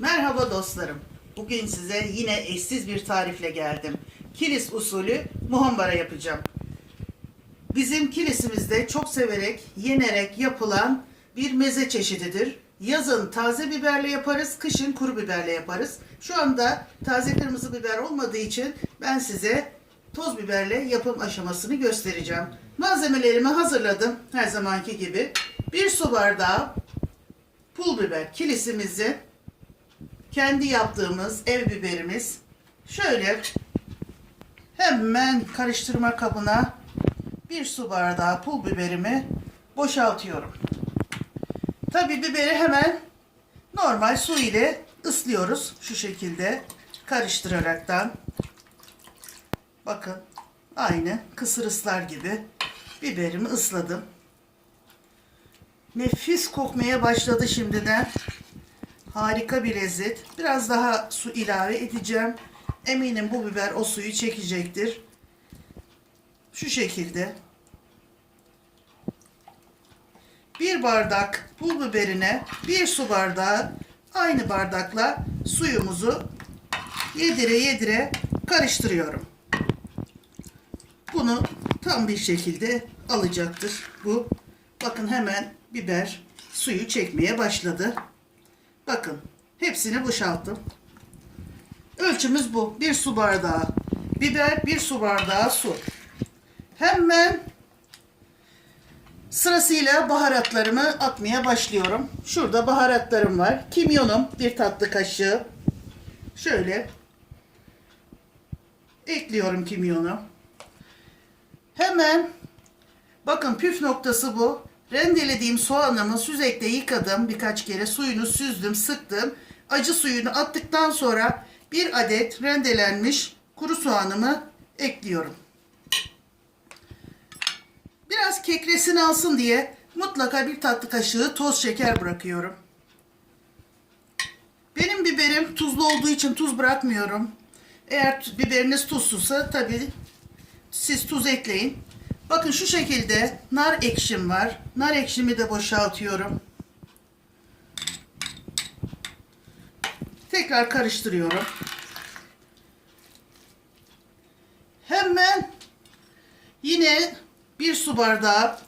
Merhaba dostlarım. Bugün size yine eşsiz bir tarifle geldim. Kilis usulü muhambara yapacağım. Bizim kilisimizde çok severek, yenerek yapılan bir meze çeşididir. Yazın taze biberle yaparız, kışın kuru biberle yaparız. Şu anda taze kırmızı biber olmadığı için ben size toz biberle yapım aşamasını göstereceğim. Malzemelerimi hazırladım her zamanki gibi. Bir su bardağı pul biber kilisimizi kendi yaptığımız ev biberimiz şöyle hemen karıştırma kabına bir su bardağı pul biberimi boşaltıyorum. Tabi biberi hemen normal su ile ıslıyoruz şu şekilde karıştıraraktan. Bakın aynı kısır ıslar gibi biberimi ısladım. Nefis kokmaya başladı şimdiden. Harika bir lezzet. Biraz daha su ilave edeceğim. Eminim bu biber o suyu çekecektir. Şu şekilde. Bir bardak pul biberine bir su bardağı aynı bardakla suyumuzu yedire yedire karıştırıyorum. Bunu tam bir şekilde alacaktır bu. Bakın hemen biber suyu çekmeye başladı. Bakın hepsini boşalttım. Ölçümüz bu. Bir su bardağı biber, bir su bardağı su. Hemen sırasıyla baharatlarımı atmaya başlıyorum. Şurada baharatlarım var. Kimyonum bir tatlı kaşığı. Şöyle ekliyorum kimyonu. Hemen bakın püf noktası bu. Rendelediğim soğanımı süzekte yıkadım. Birkaç kere suyunu süzdüm, sıktım. Acı suyunu attıktan sonra bir adet rendelenmiş kuru soğanımı ekliyorum. Biraz kekresini alsın diye mutlaka bir tatlı kaşığı toz şeker bırakıyorum. Benim biberim tuzlu olduğu için tuz bırakmıyorum. Eğer biberiniz tuzsuzsa tabii siz tuz ekleyin. Bakın şu şekilde nar ekşim var. Nar ekşimi de boşaltıyorum. Tekrar karıştırıyorum. Hemen yine bir su bardağı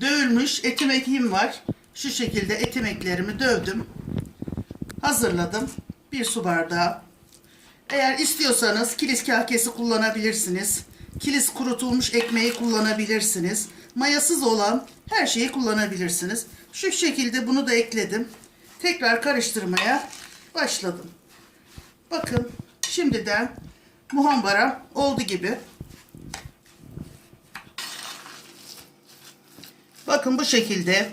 dövülmüş etim ekim var. Şu şekilde etim eklerimi dövdüm. Hazırladım. Bir su bardağı. Eğer istiyorsanız kilis kahkesi kullanabilirsiniz. Kilis kurutulmuş ekmeği kullanabilirsiniz. Mayasız olan her şeyi kullanabilirsiniz. Şu şekilde bunu da ekledim. Tekrar karıştırmaya başladım. Bakın şimdiden muhambara oldu gibi. Bakın bu şekilde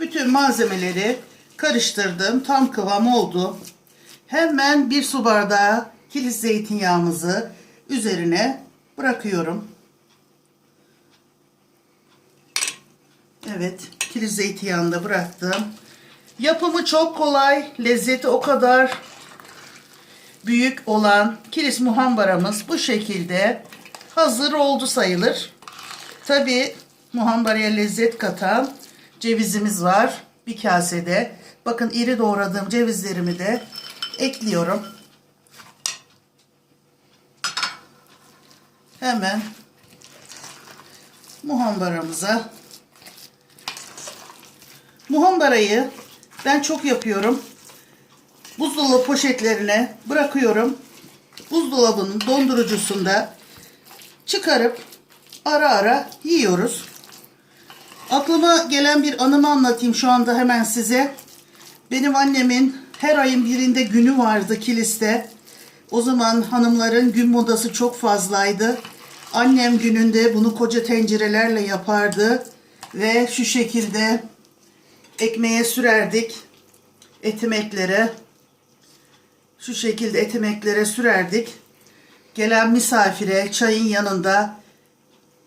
bütün malzemeleri karıştırdım. Tam kıvam oldu. Hemen bir su bardağı kilis zeytinyağımızı üzerine bırakıyorum. Evet, kilis zeytinyağını da bıraktım. Yapımı çok kolay, lezzeti o kadar büyük olan kilis muhambaramız bu şekilde hazır oldu sayılır. Tabi muhambaraya lezzet katan cevizimiz var bir kasede. Bakın iri doğradığım cevizlerimi de ekliyorum. Hemen muhambaramıza muhambarayı ben çok yapıyorum. Buzdolabı poşetlerine bırakıyorum. Buzdolabının dondurucusunda çıkarıp ara ara yiyoruz. Aklıma gelen bir anımı anlatayım şu anda hemen size. Benim annemin her ayın birinde günü vardı kiliste. O zaman hanımların gün modası çok fazlaydı. Annem gününde bunu koca tencerelerle yapardı. Ve şu şekilde ekmeğe sürerdik. Etimeklere. Şu şekilde etimeklere sürerdik. Gelen misafire çayın yanında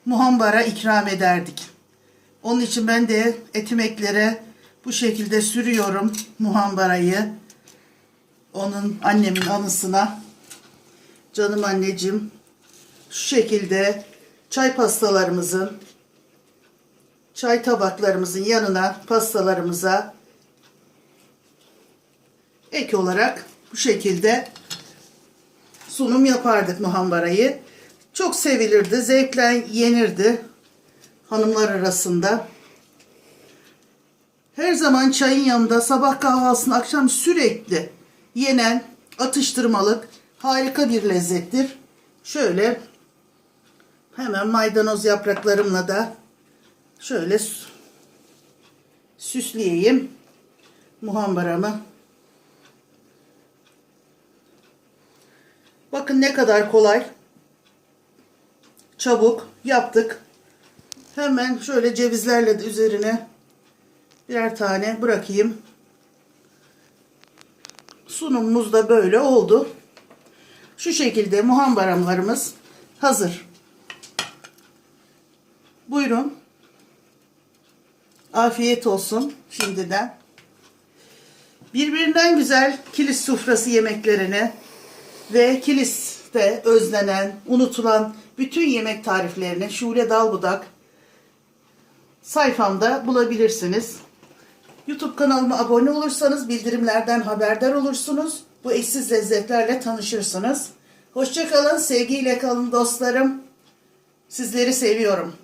muhambara ikram ederdik. Onun için ben de etimeklere bu şekilde sürüyorum muhambarayı. Onun annemin anısına. Canım anneciğim şu şekilde çay pastalarımızın çay tabaklarımızın yanına pastalarımıza ek olarak bu şekilde sunum yapardık muhambarayı. Çok sevilirdi, zevkle yenirdi hanımlar arasında. Her zaman çayın yanında sabah kahvaltısını akşam sürekli yenen atıştırmalık harika bir lezzettir. Şöyle hemen maydanoz yapraklarımla da şöyle sü- süsleyeyim muhambaramı. Bakın ne kadar kolay. Çabuk yaptık. Hemen şöyle cevizlerle de üzerine birer tane bırakayım. Sunumumuz da böyle oldu. Şu şekilde muhambaramlarımız hazır. Buyurun. Afiyet olsun şimdiden. Birbirinden güzel kilis sufrası yemeklerini ve kiliste özlenen, unutulan bütün yemek tariflerini Şule Dalbudak sayfamda bulabilirsiniz. YouTube kanalıma abone olursanız bildirimlerden haberdar olursunuz. Bu eşsiz lezzetlerle tanışırsınız. Hoşçakalın, sevgiyle kalın dostlarım. Sizleri seviyorum.